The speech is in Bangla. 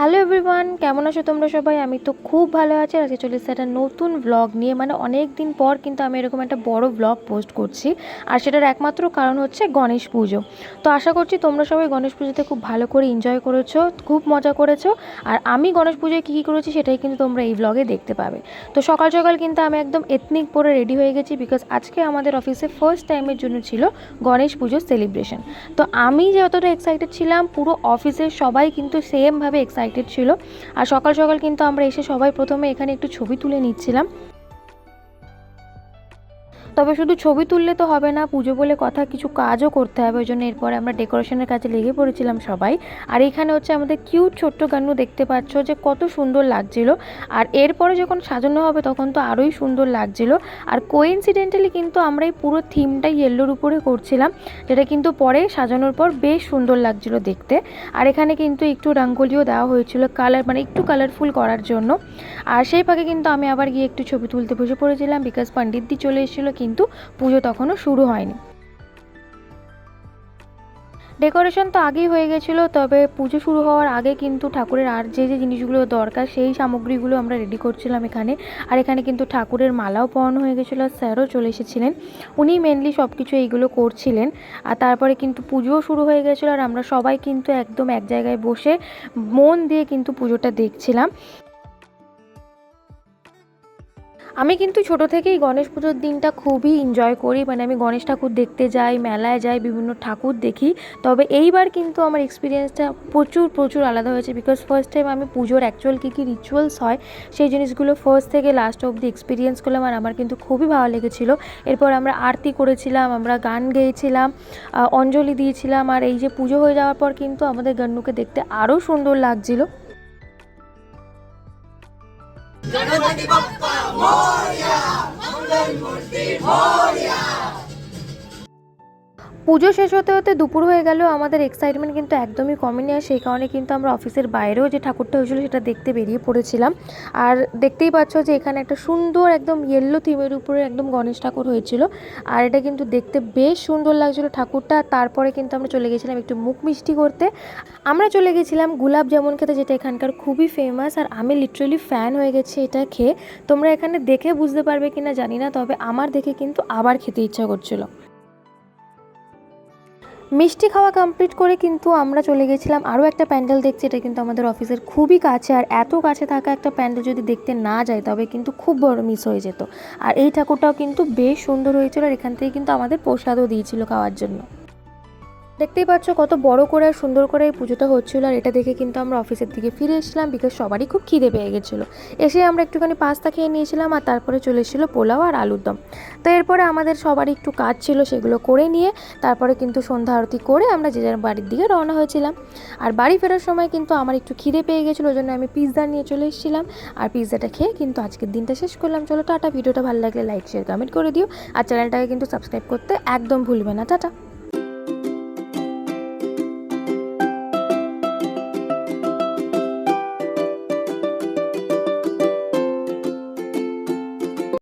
হ্যালো এভরিওয়ান কেমন আছো তোমরা সবাই? আমি তো খুব ভালো আছি। আজকে চলে এসেছি একটা নতুন ব্লগ নিয়ে। মানে অনেক দিন পর কিন্তু আমি এরকম একটা বড় ব্লগ পোস্ট করছি। আর সেটার একমাত্র কারণ হচ্ছে গণেশ পুজো। তো আশা করছি তোমরা সবাই গণেশ পুজোতে খুব ভালো করে এনজয় করেছ, খুব মজা করেছ। আর আমি গণেশ পুজোয় কী কী করেছি সেটাই কিন্তু তোমরা এই ব্লগে দেখতে পাবে। তো সকাল সকাল কিন্তু আমি একদম এথনিক পরে রেডি হয়ে গেছি বিকজ আজকে আমাদের অফিসে ফার্স্ট টাইমের জন্য ছিল গণেশ পুজোর সেলিব্রেশন তো আমি যতটা এক্সাইটেড ছিলাম, পুরো অফিসের সবাই কিন্তু সেমভাবে এক্সাইটেড ছিল। আর সকাল সকাল কিন্তু আমরা এসে সবাই প্রথমে এখানে একটু ছবি তুলে নিচ্ছিলাম। তবে শুধু ছবি তুললে তো হবে না, পুজো বলে কথা, কিছু কাজও করতে হবে ওই জন্য এরপরে আমরা ডেকোরেশনের কাজে লেগে পড়েছিলাম সবাই। আর এখানে হচ্ছে আমাদের কিউট ছোট্ট গানু দেখতে পাচ্ছ যে কত সুন্দর লাগছিল। আর এরপরে যখন সাজানো হবে তখন তো আরোই সুন্দর লাগছিল। আর কোইন্সিডেন্টালি কিন্তু আমরা এই পুরো থিমটাই ইয়েলোর উপরে করছিলাম, যেটা কিন্তু পরে সাজানোর পর বেশ সুন্দর লাগছিল দেখতে। আর এখানে কিন্তু একটু রঙ্গোলিও দেওয়া হয়েছিল কালার মানে একটু কালারফুল করার জন্য। আর সেই ফাঁকে কিন্তু আমি আবার গিয়ে একটু ছবি তুলতে বসে পড়েছিলাম বিকজ পণ্ডিতদি চলে এসেছিল কিন্তু পুজো তখনও শুরু হয়নি। ডেকোরেশন তো আগেই হয়ে গেছিল, তবে পুজো শুরু হওয়ার আগে কিন্তু ঠাকুরের আর যে যে জিনিসগুলো দরকার, সেই সামগ্রীগুলো আমরা রেডি করছিলাম এখানে। আর এখানে কিন্তু ঠাকুরের মালাও পরানো হয়ে গেছিল আর স্যারও চলে এসেছিলেন। উনি মেনলি সব কিছু এইগুলো করছিলেন। আর তারপরে কিন্তু পুজোও শুরু হয়ে গেছিল আর আমরা সবাই কিন্তু একদম এক জায়গায় বসে মন দিয়ে কিন্তু পুজোটা দেখছিলাম। আমি কিন্তু ছোট থেকেই গণেশ পুজোর দিনটা খুবই এনজয় করি। মানে আমি গণেশ ঠাকুর দেখতে যাই, মেলায় যাই, বিভিন্ন ঠাকুর দেখি। তবে এইবার কিন্তু আমার এক্সপিরিয়েন্সটা প্রচুর প্রচুর আলাদা হয়েছে। বিকজ ফার্স্ট টাইম আমি পুজোর অ্যাকচুয়াল কী কী রিচুয়ালস হয়, সেই জিনিসগুলো ফার্স্ট থেকে লাস্ট অবধি এক্সপিরিয়েন্স করলাম আর আমার কিন্তু খুবই ভালো লেগেছিলো। এরপর আমরা আরতি করেছিলাম, আমরা গান গেয়েছিলাম অঞ্জলি দিয়েছিলাম আর এই যে পুজো হয়ে যাওয়ার পর কিন্তু আমাদের গান্নুকে দেখতে আরও সুন্দর লাগছিল। than good behold. পুজো শেষ হতে হতে দুপুর হয়ে গেল, আমাদের এক্সাইটমেন্ট কিন্তু একদমই কমেনি আর সেই কারণে কিন্তু আমরা অফিসের বাইরেও যে ঠাকুরটা হয়েছিল সেটা দেখতে বেরিয়ে পড়েছিলাম। আর দেখতেই পাচ্ছ যে এখানে একটা সুন্দর একদম ইয়েলো থিমের উপরে একদম গণেশ ঠাকুর হয়েছিল। আর এটা কিন্তু দেখতে বেশ সুন্দর লাগছিল ঠাকুরটা। তারপরে কিন্তু আমরা চলে গেছিলাম একটু মুখ মিষ্টি করতে। আমরা চলে গেছিলাম গুলাব জামুন খেতে, যেটা এখানকার খুবই ফেমাস আর আমি লিটারালি ফ্যান হয়ে গেছি এটা খেয়ে। তোমরা এখানে দেখে বুঝতে পারবে কিনা জানি না, তবে আমার দেখে কিন্তু আবার খেতে ইচ্ছা করছিল। মিষ্টি খাওয়া কমপ্লিট করে কিন্তু আমরা চলে গেছিলাম। আরও একটা প্যান্ডেল দেখছি, এটা কিন্তু আমাদের অফিসের খুবই কাছে। আর এত কাছে থাকা একটা প্যান্ডেল যদি দেখতে না যায়, তবে কিন্তু খুব বড় মিস হয়ে যেত। আর এই ঠাকুরটাও কিন্তু বেশ সুন্দর হয়েছিল আর এখান থেকে কিন্তু আমাদের প্রসাদও দিয়েছিল খাওয়ার জন্য। দেখতেই পাচ্ছ কত বড় করে আর সুন্দর করে এই পুজোটা হচ্ছিল আর এটা দেখে কিন্তু আমরা অফিসের দিকে ফিরে এসেছিলাম বিকজ সবারই খুব খিদে পেয়ে গেছিল। এসে আমরা একটুখানি পাস্তা খেয়ে নিয়েছিলাম আর তারপরে চলে এসেছিল পোলাও আর আলুর দম। তো এরপরে আমাদের সবারই একটু কাজ ছিল সেগুলো করে নিয়ে তারপরে কিন্তু সন্ধ্যা আরতি করে আমরা যে যার বাড়ির দিকে রওনা হয়েছিলাম। আর বাড়ি ফেরার সময় কিন্তু আমার একটু খিদে পেয়ে গেছিল, ওই জন্য আমি পিৎজা নিয়ে চলে এসেছিলাম। আর পিৎজাটা খেয়ে কিন্তু আজকের দিনটা শেষ করলাম। চলো টাটা, ভিডিওটা ভালো লাগলে লাইক শেয়ার কমেন্ট করে দিও। আর চ্যানেলটাকে কিন্তু সাবস্ক্রাইব করতে একদম ভুলবে না। টাটা।